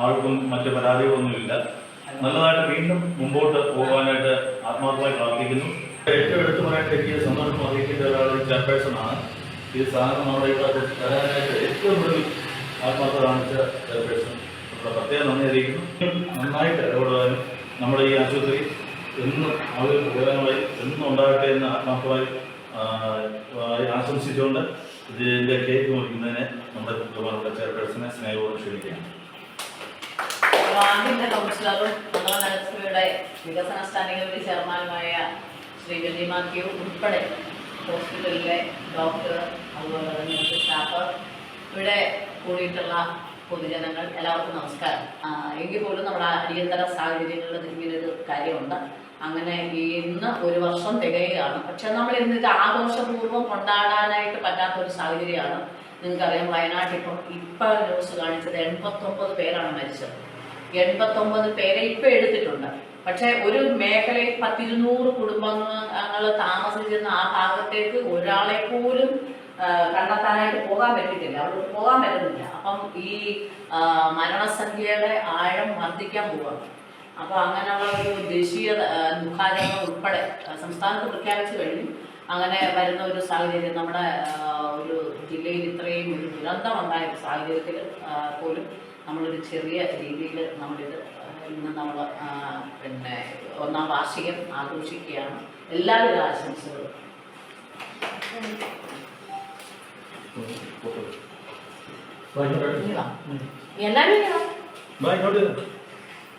ആർക്കും മറ്റ് പരാതികളൊന്നുമില്ല. നല്ലതായിട്ട് വീണ്ടും മുമ്പോട്ട് പോകാനായിട്ട് ആത്മാർത്ഥമായി പ്രാർത്ഥിക്കുന്നു. ഏറ്റവും എടുത്തു പറയാൻ എനിക്ക് സന്തോഷം അറിയിക്കേണ്ട ഒരാൾ ചെയർപേഴ്സൺ ആണ്. ഈ സാധനം നമ്മുടെ തരാനായിട്ട് ഏറ്റവും കൂടുതൽ ആത്മാർത്ഥ കാണിച്ച ചെയർപേഴ്സൺ. നമ്മുടെ പ്രത്യേകം നന്ദി അറിയിക്കുന്നു. നന്നായിട്ട് ഇടപെടാനും നമ്മുടെ ഈ ആശുപത്രി എന്നും ആളുകൾക്ക് ഉപകാരമായി എന്നും ഉണ്ടാകട്ടെ എന്ന് ആത്മാർത്ഥമായി ആശംസിച്ചുകൊണ്ട് ഇതിന്റെ കേക്ക് മുറിക്കുന്നതിന് നമ്മുടെ ചെയർപേഴ്സണെ സ്നേഹപൂർവം ക്ഷണിക്കുകയാണ്. ആദ്യത്തെ കൗൺസിലറും നമ്മുടെ നഗരസഭയുടെ വികസന സ്റ്റാൻഡിംഗ് ചെയർമാനുമായ ശ്രീ വിജയ് മാത്യു ഉൾപ്പെടെ ഹോസ്പിറ്റലിലെ ഡോക്ടർ അതുപോലെ തന്നെ സ്റ്റാഫ് ഇവിടെ കൂടിയിട്ടുള്ള പൊതുജനങ്ങൾ എല്ലാവർക്കും നമസ്കാരം. എങ്കിൽ പോലും നമ്മുടെ അടിയന്തര സാഹചര്യങ്ങളിൽ ഇങ്ങനൊരു കാര്യമുണ്ട്. അങ്ങനെ ഇന്ന് ഒരു വർഷം തികയുകയാണ്. പക്ഷെ നമ്മൾ ഇന്ന് ഇത് ആഘോഷപൂർവം കൊണ്ടാടാനായിട്ട് പറ്റാത്ത ഒരു സാഹചര്യമാണ്. നിങ്ങൾക്കറിയാം വയനാട്ടിൽ ഇപ്പം ഇപ്പം ന്യൂസ് കാണിച്ചത് എൺപത്തൊമ്പത് പേരാണ് മരിച്ചത്. എൺപത്തൊമ്പത് പേരെ ഇപ്പൊ എടുത്തിട്ടുണ്ട്. പക്ഷെ ഒരു മേഖലയിൽ പത്തിരുന്നൂറ് കുടുംബങ്ങൾ താമസിച്ചിരുന്ന ആ ഭാഗത്തേക്ക് ഒരാളെ പോലും കണ്ടെത്താനായിട്ട് പോകാൻ പറ്റിയിട്ടില്ല അവിടെ പോകാൻ പറ്റുന്നില്ല. അപ്പം ഈ മരണസംഖ്യയുടെ ആഴം വർദ്ധിക്കാൻ പോവാണ്. അപ്പൊ അങ്ങനെയുള്ള ഒരു ദേശീയ ദുഃഖാചരണം ഉൾപ്പെടെ സംസ്ഥാനത്ത് പ്രഖ്യാപിച്ചു കഴിഞ്ഞു. അങ്ങനെ വരുന്ന ഒരു സാഹചര്യം നമ്മുടെ ഒരു ജില്ലയിൽ ഇത്രയും ഒരു ദുരന്തം ഉണ്ടായ ഒരു സാഹചര്യത്തിൽ പോലും നമ്മളൊരു ചെറിയ രീതിയിൽ നമ്മളിത് ഇന്ന് നമ്മൾ പിന്നെ ഒന്നാം വാർഷികം ആഘോഷിക്കുകയാണ്. എല്ലാവിധ ആശംസകളും. എല്ലാവരും